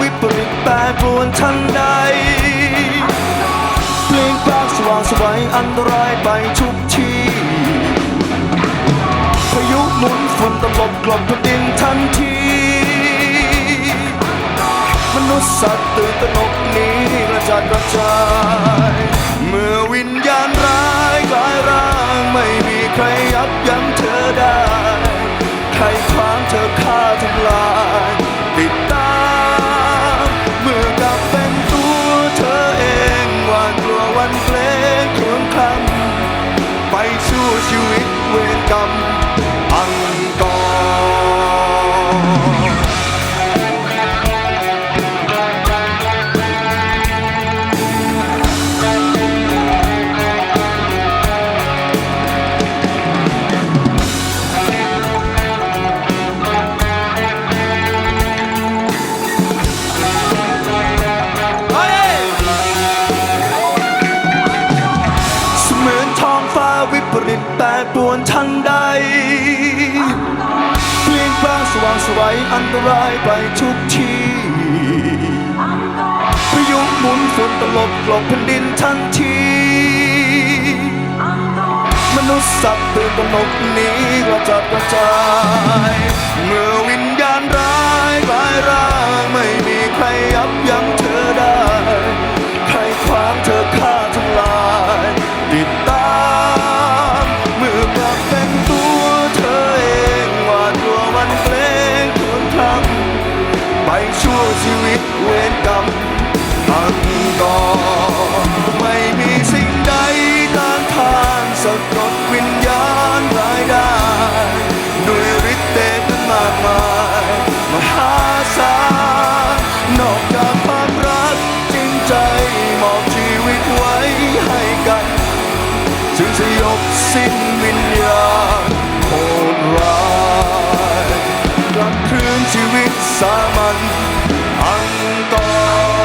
วิปริตแปรปรวนทันใดเปลี่ยนแปลงสว่างสวัยอันตรายไปทุกทีพายุหมุนฝนตลบกลบแผ่นดินทันที มนุษย์สัตว์ตื่นตระหนกนี้กระจัดกระจาย ปรวนทันใดเปลี่ยนแปลงสว่างสวยอันตรายไปทุกทีพายุหมุนฝุ่นตลบกลบแผ่นดินทันที มนุษย์สัตว์ตื่นตระหนกหนีกระจัดกระจาย ไปชั่วชีวิตเวรกรรมอังกอไม่มีสิ่งใดต้านทานสะกดวิญญาณรายได้ด้วยฤทธิ์เดชนั้นมากมายมหาศาลนอกจากความรักจริงใจมอบชีวิตไว้ให้กันจึงสยบสิ้นวิญญาณ คืนชีวิตสามัญอังกอร์